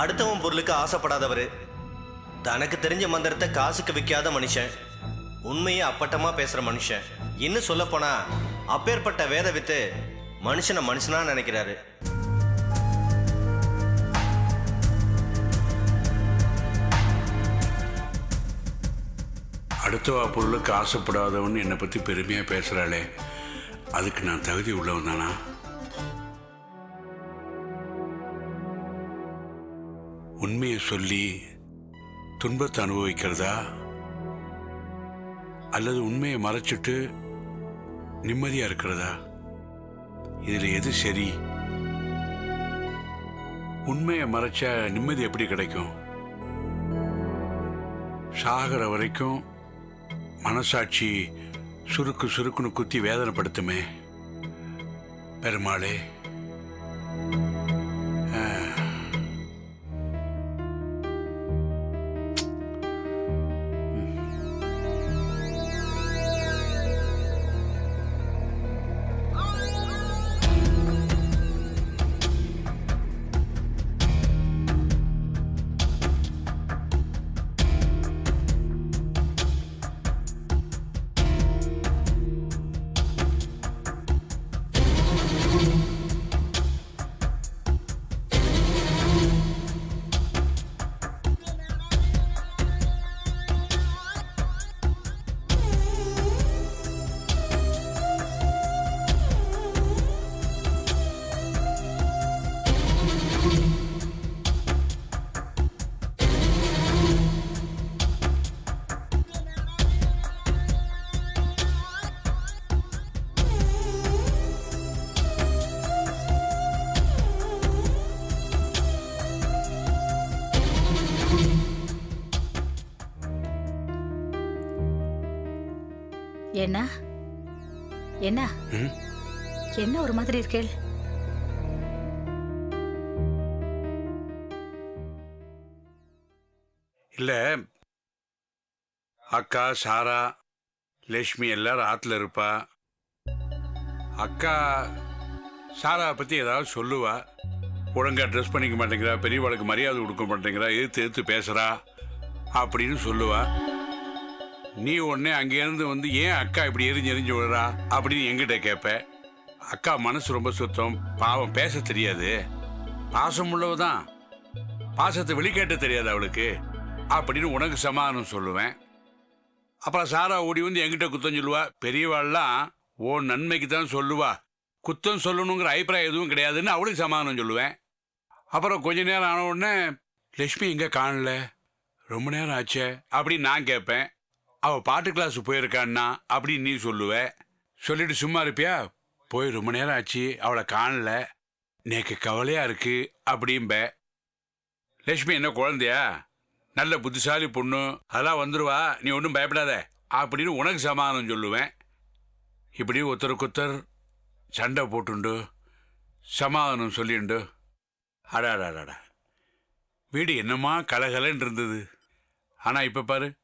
அடுத்தவன் பொருளுக்கு ஆசைப்படாதவர். தனக்கு தெரிஞ்ச மந்திரத்தை காசுக்கு விற்காத மனுஷன். உண்மையை அப்பட்டமா பேசுற மனுஷன். இன்னும் சொல்லப்போனா அப்பேற்பட்ட வேத வித்து மனுஷனை மனுஷனா நினைக்கிறாரு. அடுத்தவா பொருளுக்கு ஆசைப்படாதவன் என்னை பற்றி பெருமையாக பேசுகிறாளே அதுக்கு நான் தகுதி உள்ளவன் தானா? உண்மையை சொல்லி துன்பத்தை அனுபவிக்கிறதா? அல்லது உண்மையை மறைச்சிட்டு நிம்மதியாக இருக்கிறதா? இதில் எது சரி? உண்மையை மறைச்சா நிம்மதி எப்படி கிடைக்கும்? சாகிற வரைக்கும் மனசாட்சி சுருக்கு சுருக்குன்னு குத்தி வேதனைப்படுத்துமே. பெருமாளே என்ன? என்ன? என்ன ஒரு மாதிரி இருக்கேள்? இல்லை. அக்கா சாரா லட்சுமி எல்லாரும் ஆற்றுல இருப்பா. அக்கா சாராவை பற்றி ஏதாவது சொல்லுவா. ஒழுங்கா ட்ரெஸ் பண்ணிக்க மாட்டேங்கிறா பெரியவாளுக்கு மரியாதை கொடுக்க மாட்டேங்கிறா எதிர்த்து எதிர்த்து பேசுகிறா அப்படின்னு சொல்லுவா. நீ உடனே அங்கேருந்து வந்து ஏன் அக்கா இப்படி எரிஞ்சு எரிஞ்சு விடுறா அப்படின்னு எங்கிட்ட கேட்ப அக்கா மனசு ரொம்ப சுத்தம் பாவம் பேச தெரியாது. பாசம் உள்ளவ தான் பாசத்தை வெளிக்காட்ட தெரியாது அவளுக்கு அப்படின்னு உனக்கு சமாதானம் சொல்லுவேன். அப்புறம் சாரா ஓடி வந்து எங்கிட்ட குத்தம் சொல்லுவா. பெரியவாள்லாம் ஓ நன்மைக்கு தான் சொல்லுவா. குத்தம் சொல்லணுங்கிற அபிப்பிராயம் எதுவும் கிடையாதுன்னு அவளுக்கு சமாதானம் சொல்லுவேன். அப்புறம் கொஞ்ச நேரம் ஆன உடனே லட்சுமி எங்கே காணல? ரொம்ப நேரம் ஆச்சே அப்படின்னு நான் கேட்பேன் அவள் பாட்டு கிளாஸ் போயிருக்கான்னா அப்படின்னு நீ சொல்லுவ? சொல்லிட்டு சும்மா இருப்பியா? போய் ரொம்ப நேரம் ஆச்சு அவளை காணல. நேக்கு கவலையா இருக்கு அப்படிம்ப. லட்சுமி என்ன குழந்தையா? நல்ல புத்திசாலி பொண்ணு. அதெல்லாம் வந்துருவா. நீ ஒன்றும் பயப்படாத. அப்படின்னு உனக்கு சமாதானம் சொல்லுவேன். இப்படி ஒருத்தருக்கொத்தர் சண்டை போட்டுண்டு சமாதானம் சொல்லிண்டு. அடாடாடாடா வீடு என்னமா கலகலன்னு இருந்தது. ஆனால் இப்போ பாரு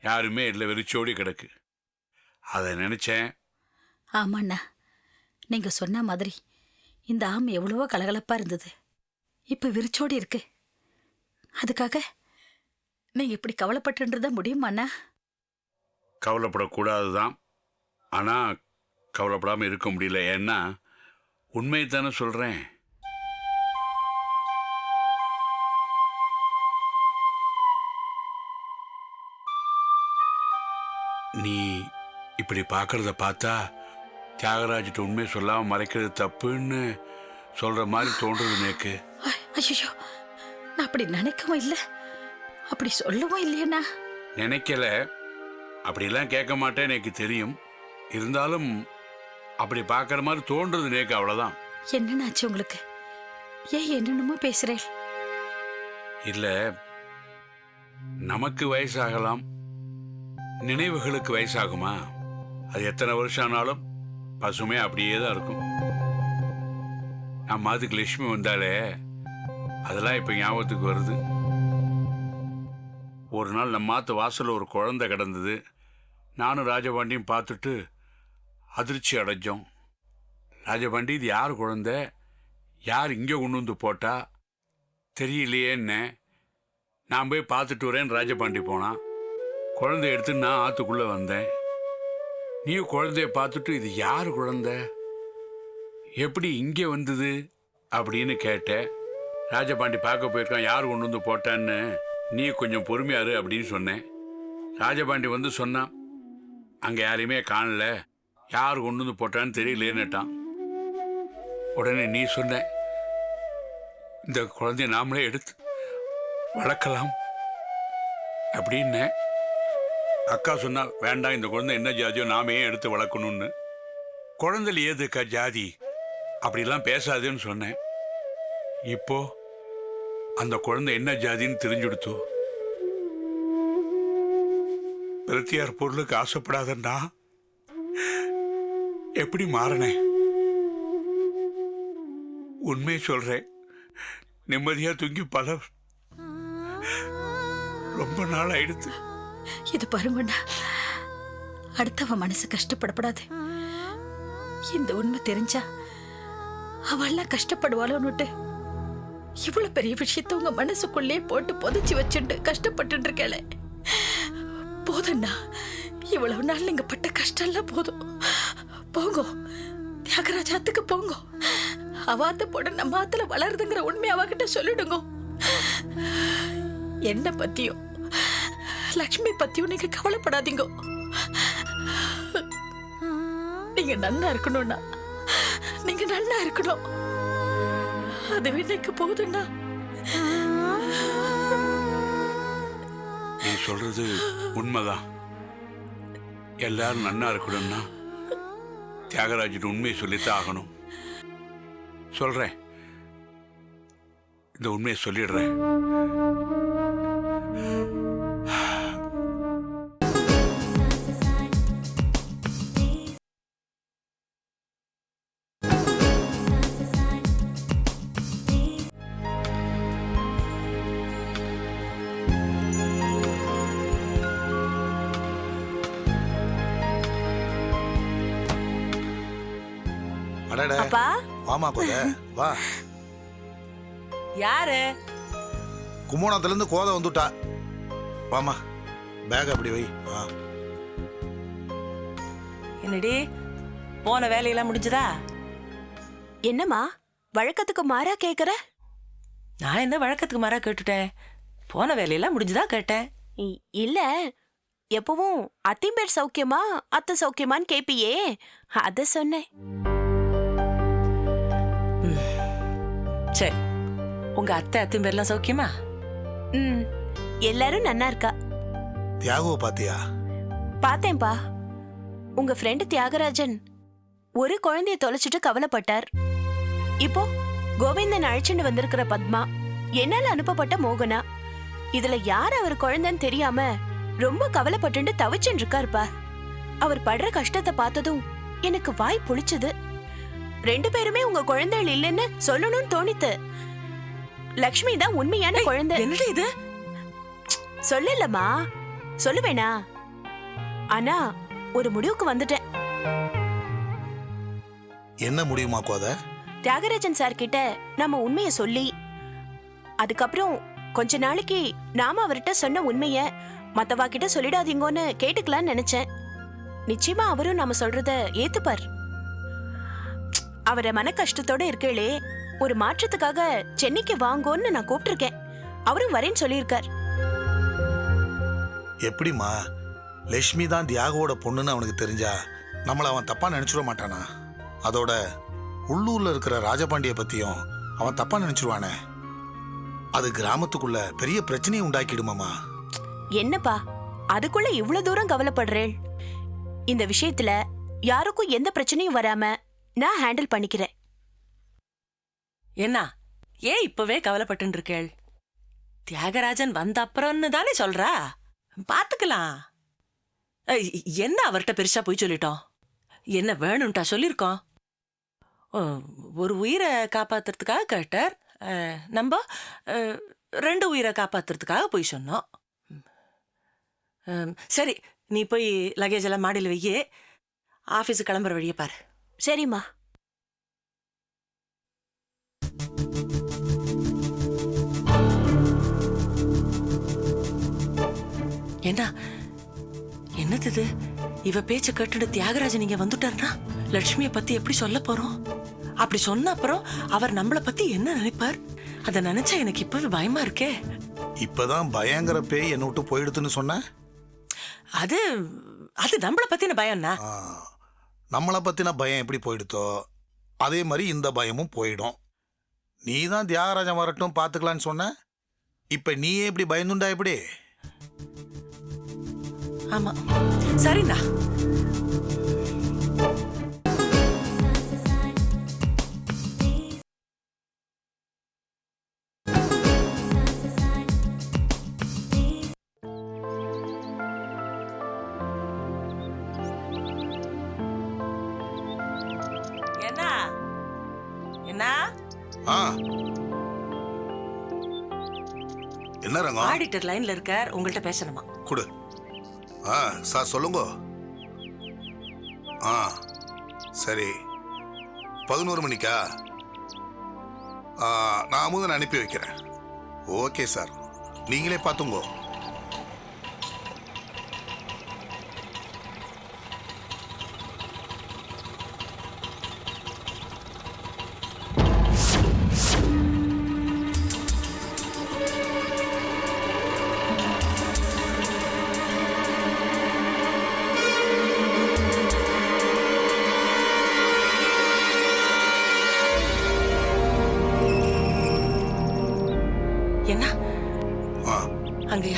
யாருமே இல்லை வெறிச்சோடி கிடக்கு. அதை நினச்சேன். ஆமாண்ணா. நீங்க சொன்ன மாதிரி இந்த ஆம் எவ்வளவோ கலகலப்பா இருந்தது. இப்ப விரிச்சோடி இருக்கு. அதுக்காக நீங்க இப்படி கவலைப்பட்டுன்றத முடியுமாண்ணா? கவலைப்படக்கூடாது தான் ஆனால் கவலைப்படாமல் இருக்க முடியல. ஏன்னா உண்மையை தானே சொல்கிறேன் இப்படி பார்க்கறத பார்த்தா தியாகராஜிட்ட உண்மையை சொல்லாமல் மறைக்கிறது தப்புன்னு சொல்கிற மாதிரி தோன்றுது நேக்கு ஐயோ நான் அப்படி நினைக்கவும் இல்லை. அப்படி சொல்லவும் இல்லையண்ணா. நினைக்கல. அப்படிலாம் கேட்க மாட்டேன் எனக்கு தெரியும். இருந்தாலும் அப்படி பார்க்குற மாதிரி தோன்றுறது நேக்கு அவ்வளோதான் என்னன்னாச்சு உங்களுக்கு? ஏன் என்னென்னமோ பேசுறேன்? இல்லை நமக்கு வயசாகலாம். நினைவுகளுக்கு வயசாகுமா? அது எத்தனை வருஷம் ஆனாலும் பசுமையாக அப்படியே தான் இருக்கும். நம்ம அதுக்கு லட்சுமி வந்தாலே அதெல்லாம் இப்போ ஞாபகத்துக்கு வருது. ஒரு நாள் நம்ம மாத்து வாசலில் ஒரு குழந்தை கிடந்தது. நானும் ராஜபாண்டியும் பார்த்துட்டு அதிர்ச்சி அடைஞ்சோம். ராஜபாண்டி இது யார் குழந்தை? யார் இங்கே கொண்டு வந்து போட்டா? தெரியலையேன்னு. நான் போய் பார்த்துட்டு வரேன்னு ராஜபாண்டி போனான். குழந்தைய எடுத்து நான் ஆற்றுக்குள்ளே வந்தேன். நீ குழந்தைய பார்த்துட்டு இது யார் குழந்தை? எப்படி இங்கே வந்தது? அப்படின்னு கேட்டேன் ராஜபாண்டி பார்க்க போயிருக்கான் யார் கொண்டு வந்து போட்டான்னு? நீ கொஞ்சம் பொறுமையாரு அப்படின்னு சொன்னேன். ராஜபாண்டி வந்து சொன்னான் அங்கே யாரையுமே காணல. யார் கொண்டு வந்து போட்டான்னு தெரியலேன்னுட்டான். உடனே நீ சொன்ன இந்த குழந்தைய நாமளே எடுத்து வளர்க்கலாம் அப்படின்னு அக்கா சொன்னா வேண்டாம் இந்த குழந்தை என்ன ஜாதியோ நாமே எடுத்து வளர்க்கணும்னு. குழந்தைல ஏதுக்கா ஜாதி? அப்படிலாம் பேசாதுன்னு சொன்னேன். இப்போ அந்த குழந்தை என்ன ஜாதின்னு தெரிஞ்சுடுத்து. பிரத்தியார் பொருளுக்கு ஆசைப்படாதண்டா. எப்படி மாறினேன் உண்மையை சொல்றேன். நிம்மதியா தூங்கி பல ரொம்ப நாள் ஆயிடுத்து. இது பாருங்கண்ணா அடுத்தவ மனசு கஷ்டப்படப்படாது. இந்த உண்மை தெரிஞ்சா அவள்லாம் கஷ்டப்படுவாளோன்னுட்டு இவ்வளவு பெரிய விஷயத்த உங்க மனசுக்குள்ளே போட்டு புதைச்சி வச்சுட்டு கஷ்டப்பட்டு இருக்கேளே போதண்ணா இவ்வளவு நாள் நீங்க பட்ட கஷ்டம் எல்லாம் போதும். போங்க தியாகராஜாத்துக்கு போங்க. அவாத்த போட நம்ம ஆத்துல வளருதுங்கிற உண்மை அவகிட்ட சொல்லிடுங்க. என்ன பத்தியும் லக்ஷ்மி பத்தியும் நீங்க கவலைப்படாதீங்க. நீங்க நல்லா இருக்கணும்னா நீங்க நல்லா இருக்கணும். அதுவே எனக்கு போதும்னா நீ சொல்றது உண்மைதான். எல்லாரும் நன்னா இருக்கணும்னா தியாகராஜன் உண்மையை சொல்லித்தான் ஆகணும். சொல்றேன். இந்த உண்மையை சொல்லிடுறேன். அடட அப்பா? வாமா கோத வா. யாரு? கும்போணத்துல இருந்து கோதை வந்துட்டா. வாமா பேக் அப்படி வை ஆ என்னடி போன வேலையெல்லாம் முடிஞ்சதா? என்னம்மா வழக்கத்துக்கு மாறா கேக்குற? நான் என்ன வழக்கத்துக்கு மாறா கேட்டுட்டேன்? போன வேலையெல்லாம் முடிஞ்சதா கேட்டேன்? இ- இல்ல எப்பவும் அத்திம்பேர் சௌக்கியமா அத்தை சௌக்கியமான்னு கேப்பியே அத சொன்னேன். சரி உங்க அத்தை அத்தையும் பேர்லாம் சௌக்கியமா? ம் எல்லாரும் நன்னா இருக்கா? தியாகுவை பாத்தியா? பார்த்தேன்பா உங்க ஃப்ரெண்டு தியாகராஜன் ஒரு குழந்தைய தொலைச்சிட்டு கவலைப்பட்டார். இப்போ கோவிந்தன் அழைச்சிட்டு வந்திருக்கிற பத்மா என்னால அனுப்பப்பட்ட மோகனா? இதுல யார் அவர் குழந்தைன்னு தெரியாம ரொம்ப கவலைப்பட்டு தவிச்சுட்டு இருக்காருப்பா அவர் படுற கஷ்டத்தை பார்த்ததும் எனக்கு வாய் புளிச்சது. ரெண்டு பேருமே உங்க குழந்தைகள் இல்லைன்னு சொல்லணும்னு தோணித்து. லக்ஷ்மி தான் உண்மையான குழந்தை. என்னடி இது? சொல்லலம்மா. சொல்லுவேனா? ஆனா ஒரு முடிவுக்கு வந்துட்டேன். என்ன முடியுமா கோத? தியாகராஜன் சார் கிட்ட நம்ம உண்மைய சொல்லி அதுக்கப்புறம் கொஞ்ச நாளைக்கு நாம அவர்கிட்ட சொன்ன உண்மைய மத்தவா கிட்ட சொல்லிடாதீங்கன்னு கேட்டுக்கலாம்னு நினைச்சேன். நிச்சயமா அவரும் நாம சொல்றத ஏத்துப்பார். அவரை மன கஷ்டத்தோட இருக்கேளே ஒரு மாற்றத்துக்காக சென்னைக்கு வாங்கோன்னு நான் கூப்பிட்டிருக்கேன் அவரும் வரேன்னு சொல்லியிருக்கார். எப்படிம்மா? லட்சுமி தான் தியாகுவோட பொண்ணுன்னு அவனுக்கு தெரிஞ்சா நம்மள அவன் தப்பா நினைச்சிட மாட்டானா? அதோட உள்ளூர்ல இருக்கிற ராஜபாண்டிய பத்தியும் அவன் தப்பா நினைச்சிருவானே? அது கிராமத்துக்குள்ள பெரிய பிரச்சனையை உண்டாக்கிடுமாமா என்னப்பா அதுக்குள்ள இவ்ளோ தூரம் கவலைப்படுறேள்? இந்த விஷயத்துல யாருக்கும் எந்த பிரச்சனையும் வராம நான் ஹேண்டில் பண்ணிக்கிறேன். என்ன? ஏன் இப்பவே கவலைப்பட்டு இருக்கேள் தியாகராஜன் வந்த அப்புறம்னு தானே சொல்றா? பாத்துக்கலாம். என்ன அவர்கிட்ட பெருசா போய் சொல்லிட்டோம்? என்ன வேணும்ட்டா சொல்லியிருக்கோம் ஓ, ஒரு உயிரை காப்பாத்துறதுக்காக கேட்டார். நம்ம ரெண்டு உயிரை காப்பாத்துறதுக்காக போய் சொன்னோம். ம், சரி நீ போய் லக்கேஜ் எல்லாம் மாடியில் வையே. ஆஃபீஸுக்கு கிளம்புற வழியை பாரு. சரிம்மா. என்ன என்னது இது இவ பேச்ச கேட்டுட்டு தியாகராஜன் இங்க வந்துட்டார்னா லட்சுமிய பத்தி எப்படி சொல்ல போறோம்? அப்படி சொன்ன அப்புறம் அவர் நம்மளை பத்தி என்ன நினைப்பார்? அத நினைச்சா எனக்கு இப்பவே பயமா இருக்கே. இப்பதான் பயங்கர பேய் என்ன விட்டு போயிடுதுன்னு சொன்ன? அது அது நம்மள பத்தின பயம்னா நம்மளை பற்றின பயம் எப்படி போயிடுதோ அதே மாதிரி இந்த பயமும் போயிடும். நீ தான் தியாகராஜன் வரட்டும் பார்த்துக்கலான்னு சொன்ன? இப்போ நீயே இப்படி பயந்துண்டா எப்படி? ஆமாம் சரிண்ணா. என்ன லைன்ல இருக்கார் உங்கள்ட்ட பேசணுமா? கொடு. ஆ சார் சொல்லுங்க. ஆ சரி. பதினோரு மணிக்கா? நான் அமுதன் அனுப்பி வைக்கிறேன். ஓகே சார் நீங்களே பார்த்துங்கோ.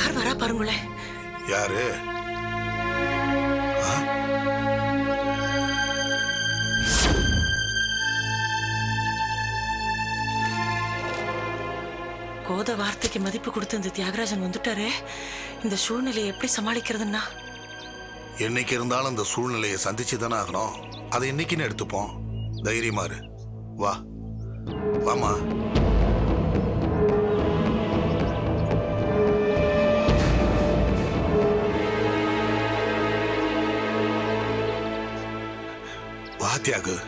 யார் வரா பாருங்களேன் யாரு? கோத வார்த்தைக்கு மதிப்பு கொடுத்து இந்த தியாகராஜன் வந்துட்டாரே. இந்த சூழ்நிலையை எப்படி சமாளிக்கிறதுன்னா? என்னைக்கு இருந்தாலும் அந்த சூழ்நிலையை சந்திச்சு தானே ஆகணும். அதை இன்னைக்குன்னு எடுத்துப்போம். தைரியமா இரு. வா. வாமா வா தியாகு.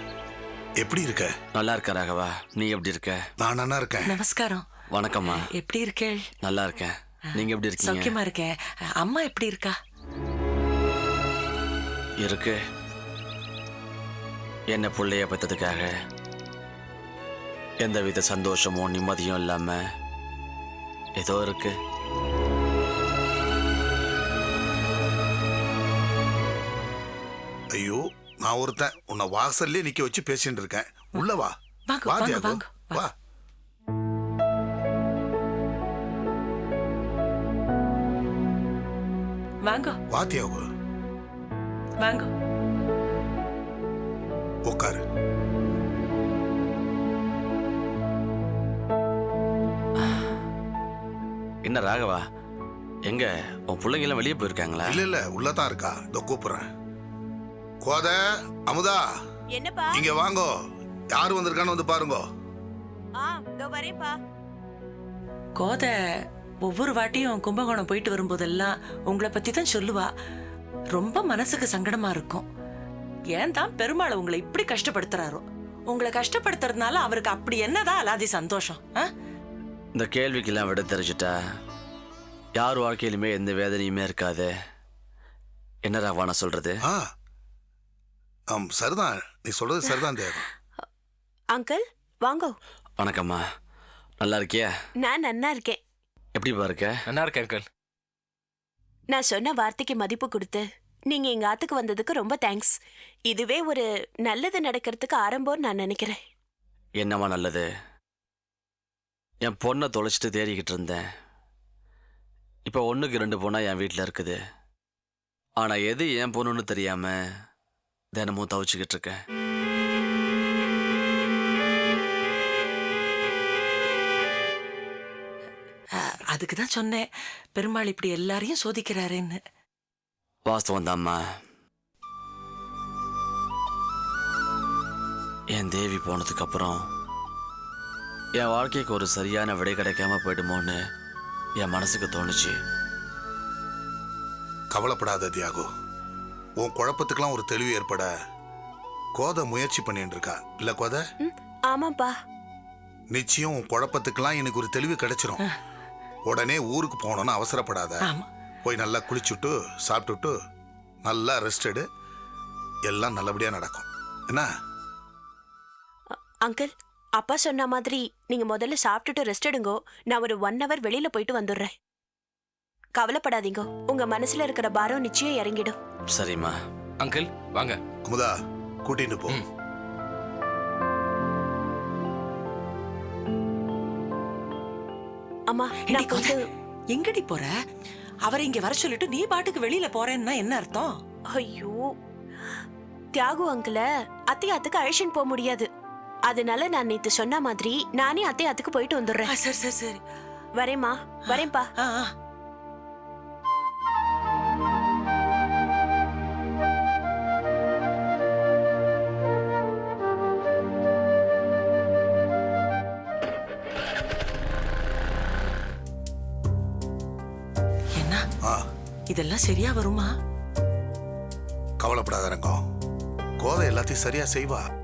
எப்படி இருக்க? நல்லா இருக்க ராகவா. நீ எப்படி இருக்க? நான் நல்லா இருக்கேன். நமஸ்காரம். வணக்கம்மா. எப்படி இருக்கேள்? நல்லா இருக்கேன். நீங்க எப்படி இருக்கீங்க? சௌக்கியமா இருக்கேன். அம்மா எப்படி இருக்கா? இருக்கு. என்ன பிள்ளைய பெற்றதுக்காக? எந்தவித சந்தோஷமும் நிம்மதியும் இல்லாம ஏதோ இருக்கு. ஐயோ நான் ஒருத்தன். உன்னை வாசல்லே நிக்க வச்சு பேசிட்டு இருக்கேன். உள்ள வா. வாங்க, வா வாங்க, தியாகு. வாங்க, வா. வாங்க. வா தியாகு. வாங்க. உட்காரு என்ன ராகவா? எங்க? உன் பிள்ளைங்க எல்லாம் வெளியே போயிருக்காங்களா? இல்ல இல்ல உள்ளதான் இருக்கா. இதோ கூப்பிடுறேன். கோத அமுதா என்னப்பா? இங்க வாங்கோ. யார் வந்திருக்கான்னு வந்து பாருங்க. ஆ இதோ வரேன்ப்பா. கோத ஒவ்வொரு வாட்டியும் கும்பகோணம் போயிட்டு வரும்போதெல்லாம் உங்களை பத்தி தான் சொல்லுவா. ரொம்ப மனசுக்கு சங்கடமா இருக்கும். ஏன் தான் பெருமாள் உங்களை இப்படி கஷ்டப்படுத்துறாரோ? உங்களை கஷ்டப்படுத்துறதுனால அவருக்கு அப்படி என்னதான் அலாதி சந்தோஷம் ஆ? இந்த கேள்விக்கெல்லாம் விட தெரிஞ்சிட்டா? யார் வாழ்க்கையிலுமே எந்த வேதனையுமே இருக்காது? என்ன ராகவா நான் சொல்றது? ஆ ஆம் சரிதான். நீ சொல்றது சரிதான் தேவம் அங்கிள் வாங்கோ. வணக்கம்மா. நல்லா இருக்கியா? நான் நன்னா இருக்கேன். எப்படிப்பா இருக்க? நல்லா இருக்கேன் அங்கிள். நான் சொன்ன வார்த்தைக்கு மதிப்பு கொடுத்து நீங்க எங்க ஆத்துக்கு வந்ததுக்கு ரொம்ப தேங்க்ஸ் இதுவே ஒரு நல்லது நடக்கிறதுக்கு ஆரம்பம்னு நான் நினைக்கிறேன். என்னம்மா நல்லது? என் பொண்ணை தொலைச்சிட்டு தேடிக்கிட்டு இருந்தேன். இப்போ ஒன்றுக்கு ரெண்டு பொண்ணா என் வீட்டில் இருக்குது. ஆனால் எது என் பொண்ணுன்னு தெரியாம தினமும் தவிச்சுக்கிட்டு இருக்கேன். அதுக்கு தான் சொன்னேன். பெருமாள் இப்படி எல்லாரையும் சோதிக்கிறாருன்னு. வாஸ்தவம் தாம்மா என் தேவி போனதுக்கு அப்புறம் என் வாழ்க்கைக்கு ஒரு சரியான விடை கிடைக்காம போயிடுமோன்னு என் மனசுக்கு தோணுச்சு. கவலைப்படாத தியாகு. உன் குழப்பத்துக்கெல்லாம் ஒரு தெளிவு ஏற்பட கோத முயற்சி பண்ணிட்டு இருக்கா? இல்ல கோத? ஆமாப்பா. நிச்சயம் உன் குழப்பத்துக்கெல்லாம் எனக்கு ஒரு தெளிவு கிடைச்சிரும். உடனே ஊருக்கு போகணும்னு அவசரப்படாத. போய் நல்லா குளிச்சுட்டு சாப்பிட்டுட்டு நல்லா ரெஸ்ட் எடு. எல்லாம் நல்லபடியாக நடக்கும். என்ன? அங்கிள் அப்பா சொன்ன மாதிரி நீங்க முதல்ல சாப்பிட்டுட்டு ரெஸ்ட் எடுங்கோ. நான் ஒரு ஒன் ஹவர் வெளியில போயிட்டு வந்துடுறேன். கவலைப்படாதீங்க. உங்க மனசுல இருக்கிற பாரம் நிச்சயம் இறங்கிடும். சரிம்மா. அங்கிள் வாங்க. அமுதா கூட்டிட்டு போ. ம். அம்மா நான் போயிட்டு எங்கடி போற? அவரை இங்க வர சொல்லிட்டு நீ பாட்டுக்கு வெளியில போறேன்னா என்ன அர்த்தம்? ஐயோ. தியாகு அங்கிள அத்தையாத்துக்கு அழைச்சின்னு போக முடியாது. அதனால நான் நேத்து சொன்ன மாதிரி நானே அத்தையாத்துக்கு போயிட்டு ஆ, வந்துடுறேன் சரி சரி சரி. வரேம்மா வரேன்ப்பா. ஆ, ஆ. இதெல்லாம் சரியா வருமா? கவலைப்படாத ரங்கம் கோதை எல்லாத்தையும் சரியா செய்வா.